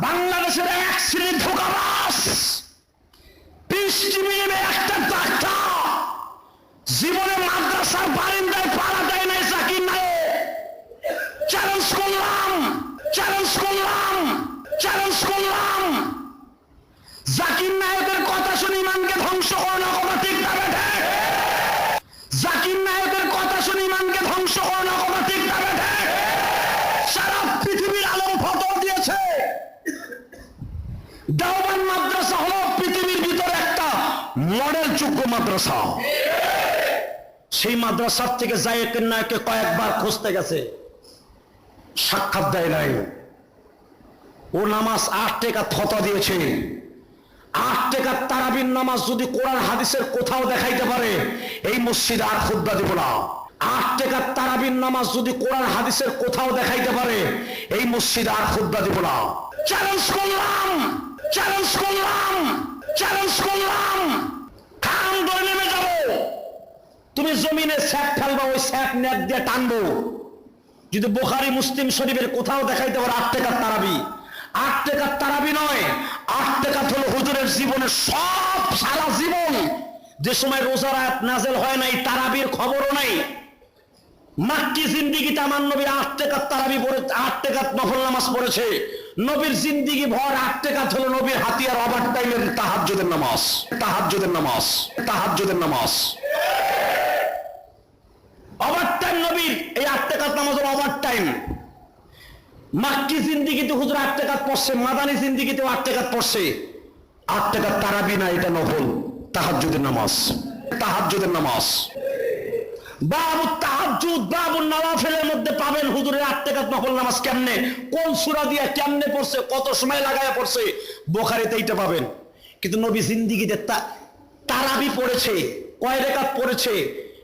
বাংলাদেশের এক শ্রেণির ধোকাবাস একটা ডাক্তার জীবনে মাদ্রাসার বারিন্দায় পাড়া দেয় নাই জাকির নায়ক চ্যালেঞ্জ করলাম চ্যালেঞ্জ করলাম চ্যালেঞ্জ করলাম। জাকির নায়কের কথা শুনে ইমানকে ধ্বংস করো না কথা ঠিক জাকির নায়কের কথা শুনে ইমানকে ধ্বংস করো না বেঠে সারা পৃথিবীর আলম ফটো দিয়েছে দেওবান মাদ্রাসা হলো পৃথিবীর ভিতরে একটা মডেল যোগ্য মাদ্রাসা। সেই মাদ্রাসার থেকে জায়েকের নায়কে কয়েকবার খুঁজতে গেছে। সাক্ষাৎ দেয় নাই। ও নামাজ আট টাকা থতা দিয়েছে। আট টাকার তারাবির নামাজ যদি কোরআন হাদিসের কোথাও দেখাইতে পারে, এই মসজিদ আর খুদ্া দিব না। আট টাকার তারাবির নামাজ যদি কোরআন হাদিসের কোথাও দেখাইতে পারে, এই মসজিদ আর খুদ্া দিব না। চ্যালেঞ্জ করলাম! চ্যালেঞ্জ করলাম! চ্যালেঞ্জ করলাম! খান নেমে যাব। তুমি জমিনে স্যাপ ফেলবা, ওই স্যাপ নেট দিয়ে টানবো। যদি বোখারি মুসলিম শরীফের কোথাও দেখাইতে পারে, আট টাকার তারাবি। আট টাকার তারাবি নয়, আট টাকা হলো হুজুরের জীবনে সব সারা জীবন। যে সময় রোজার আয়াত নাজেল হয় নাই, তারাবির খবরও নাই। মাক্কি জিন্দিগিতে আমার নবী আট টাকার তারাবি পড়ে আট টাকার নফল নামাজ পড়েছে। নবীর জিন্দিগি ভর আট টাকা হলো নবীর হাতিয়ার ওভার টাইমের তাহাজ্জুদের নামাজ তাহাজ্জুদের নামাজ তাহাজ্জুদের নামাজ। ওভার টাইম নবীর, এই আট টাকার নামাজ হলো ওভার টাইম। মাক্কি জিন্দিগিতে হুজুর আট টাকাত পড়ছে, মাদানি জিন্দিগিতেও আট টাকাত পড়ছে। আট টাকার তারাবি না, এটা নফল। তাহাজ্জুদের নামাজ তাহাজ্জুদের নামাজ। বাবু মধ্যে পাবেন কেমনে? কোন সূরা দিয়া কেমনে পড়ছে? কত সময় পড়ছে? এইটা পাবেন। কিন্তু নবী তারাবি পড়েছে। কয় পড়েছে?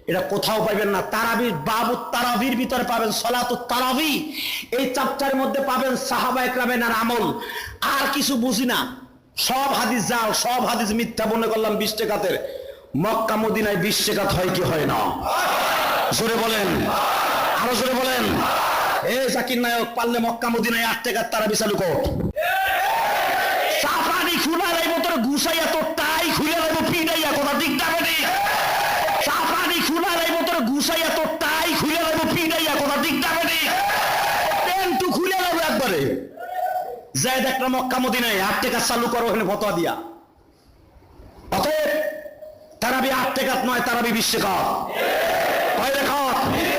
এটা কোথাও পাবেন না। তারাবির বাবু তারাবির ভিতরে পাবেন সলাতু তারাবি। এই চাপটার মধ্যে পাবেন সাহাবা একরামের আমল। আর কিছু বুঝি না। সব হাদিস যাও সব হাদিস মিথ্যা মনে করলাম বিশ টাকাতের মক্কা, মদিনায় বিশ হয় কি হয় না? জোরে বলেন। আরও জোরে বলেন। এ জাকির নায়ক, পারলে মক্কা, মদিনায় আট টাকার তারাবি চালু কর সাফানি খুলা লাইব, তোর গুছাইয়া তোর টাই খুলে লাইব পিড়াইয়া কথা ঠিক যাবে নি সাফানি খুলা লাইব, তোর গুছাইয়া তোর টাই খুলে লাইব পিড়াইয়া কথা ঠিক যাবে নি পেন্টু খুলে লাইব একবারে। দেখ না মক্কা, মদিনায় আট টাকা চালু করো, ওখানে ফতোয়া দিয়া। অতএব তারাবি আট টাকাত নয়, তারাবি বিশ কয় রেখাত